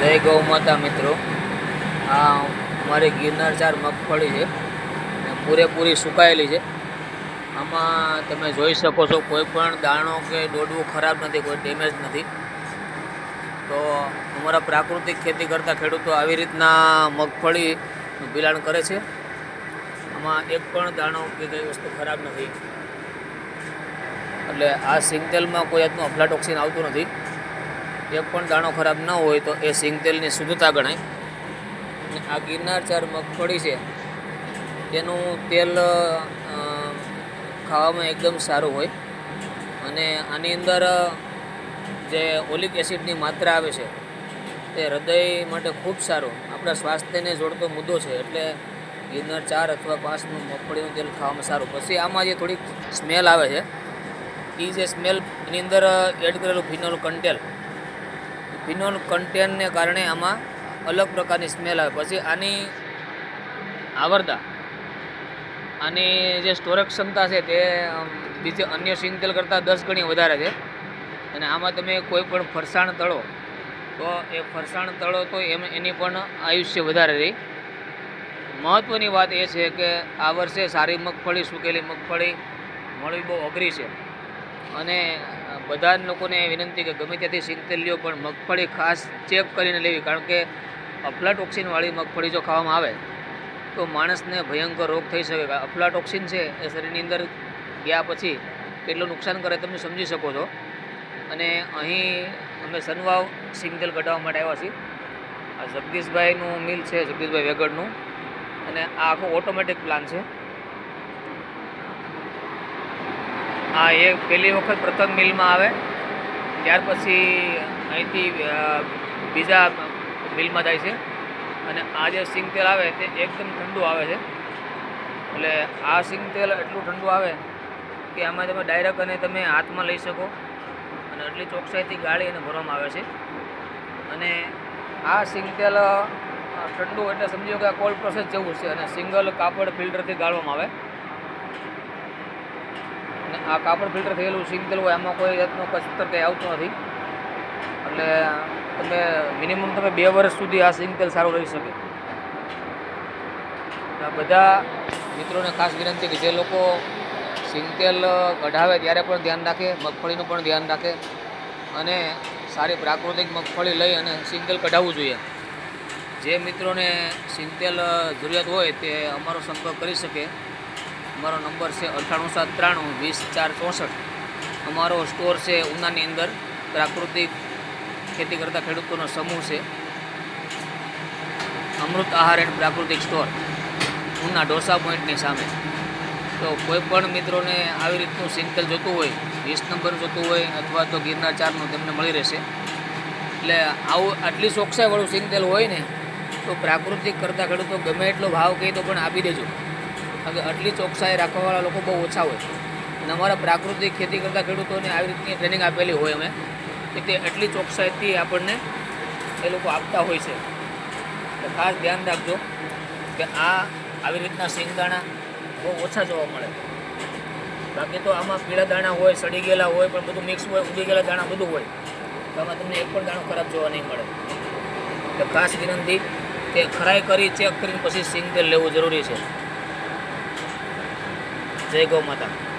જય ગૌ માતા મિત્રો. આ મારી ગિરનાર ચાર મગફળી છે. પૂરેપૂરી સુકાયેલી છે. આમાં તમે જોઈ શકો છો કોઈ પણ દાણો કે દોડવું ખરાબ નથી, કોઈ ડેમેજ નથી. તો અમારા પ્રાકૃતિક ખેતી કરતા ખેડૂતો આવી રીતના મગફળીનું બિલાણ કરે છે. આમાં એક પણ દાણો કે કઈ વસ્તુ ખરાબ નથી. એટલે આ સિંગતેલમાં કોઈ જાતનું અફલાટોક્સિન આવતું નથી. એક પણ દાણો ખરાબ ન હોય તો એ સિંગતેલની શુદ્ધતા ગણાય. અને આ ગિરનાર ચાર મગફળી છે. તેનું તેલ ખાવામાં એકદમ સારું હોય. અને આની અંદર જે ઓલિક એસિડની માત્રા આવે છે, તે હૃદય માટે ખૂબ સારું. આપણા સ્વાસ્થ્યને જોડતો મુદ્દો છે, એટલે ગિરનાર ચાર અથવા પાંચનું મગફળીનું તેલ ખાવામાં સારું. પછી આમાં જે થોડીક સ્મેલ આવે છે એ જે સ્મેલ એની અંદર એડ કરેલું ફિનોલ કંટેલ ફિનોલ કન્ટેનને કારણે આમાં અલગ પ્રકારની સ્મેલ આવે. પછી આની આવરદા. આની જે સ્ટોરેજ ક્ષમતા છે તે બીજે અન્ય સિંગતેલ કરતાં દસ ગણી વધારે છે. અને આમાં તમે કોઈ પણ ફરસાણ તળો, તો એ ફરસાણ તળો તો એમ, એની પણ આયુષ્ય વધારે રહી. મહત્ત્વની વાત એ છે કે આ વર્ષે સારી મગફળી, સૂકેલી મગફળી મળવી બહુ અઘરી છે. અને બધા લોકોને વિનંતી કે ગમે ત્યાંથી સિંગતેલ લ્યો, પણ મગફળી ખાસ ચેક કરીને લેવી, કારણ કે અફલાટોક્સિનવાળી મગફળી જો ખાવામાં આવે, તો માણસને ભયંકર રોગ થઈ શકે. અફલાટોક્સિન છે, એ શરીરની અંદર ગયા પછી કેટલું નુકસાન કરે તમે સમજી શકો છો. અને અહીં અમે સનવાવ સિંગતેલ કઢાવવા માટે આવ્યા છીએ. આ જગદીશભાઈનું મિલ છે, જગદીશભાઈ વેગડનું. અને આ આખો ઓટોમેટિક પ્લાન છે. આ એ પહેલી વખત પ્રથમ મિલમાં આવે. ત્યાર પછી અહીંથી બીજા મિલમાં જાય છે. અને આ જે સિંગ તેલ આવે તે એકદમ ઠંડુ આવે છે. એટલે આ સિંગ તેલ એટલું ઠંડુ આવે કે આમાં તમે ડાયરેક્ટ અને તમે હાથમાં લઈ શકો. અને એટલી ચોકસાઈથી ગાળી અને ભરવામાં આવે છે. અને આ સિંગ તેલ ઠંડુ એટલે સમજો કે આ કોલ્ડ પ્રોસેસ જેવું છે. અને સિંગલ કાપડ ફિલ્ટરથી ગાળવામાં આવે. આ કાપડ ફિલ્ટર થયેલું સિંગલ હોય એમાં કોઈ જાતનું કચતર કંઈ આવતું નથી. એટલે તમે મિનિમમ તમે બે વર્ષ સુધી આ સિંગ સારું રહી શકે. બધા મિત્રોને ખાસ વિનંતી કે જે લોકો સિંગ તેલ કઢાવે ત્યારે પણ ધ્યાન રાખે, મગફળીનું પણ ધ્યાન રાખે અને સારી પ્રાકૃતિક મગફળી લઈ અને સિંગ કઢાવવું જોઈએ. જે મિત્રોને સિંગતેલ જરૂરિયાત હોય તે અમારો સંપર્ક કરી શકે. અમારો નંબર છે અઠ્ઠાણું સાત ત્રાણું વીસ ચાર ચોસઠ. અમારો સ્ટોર છે ઉનાની અંદર. પ્રાકૃતિક ખેતી કરતા ખેડૂતોનો સમૂહ છે. અમૃત આહાર એન્ડ પ્રાકૃતિક સ્ટોર, ઉના ડોસા પોઈન્ટની સામે. તો કોઈ પણ મિત્રોને આવી રીતનું સિંગતેલ જોતું હોય, વીસ નંબર જોતું હોય અથવા તો ગિરનાર ચારનું તેમને મળી રહેશે. એટલે આવું આટલી ચોકસાઈવાળું સિંગતેલ હોય ને, તો પ્રાકૃતિક કરતા ખેડૂતો ગમે એટલો ભાવ કહી તો પણ આપી દેજો. કારણ કે આટલી ચોકસાઈ રાખવાવાળા લોકો બહુ ઓછા હોય અને અમારા પ્રાકૃતિક ખેતી કરતા ખેડૂતોને આવી રીતની ટ્રેનિંગ આપેલી હોય અમે, કે તે એટલી ચોકસાઈથી આપણને એ લોકો આપતા હોય છે. તો ખાસ ધ્યાન રાખજો કે આ આવી રીતના સિંગદાણા બહુ ઓછા જોવા મળે. બાકી તો આમાં પીળા દાણા હોય, સડી ગયેલા હોય, પણ બધું મિક્સ હોય ઉડી ગયેલા દાણા બધું હોય. તો આમાં તમને એક પણ દાણો ખરાબ જોવા નહીં મળે. તો ખાસ વિનંતી કે ખરાઈ કરી ચેક કરીને પછી સિંગ તેલ લેવું જરૂરી છે. જય ગૌ માતા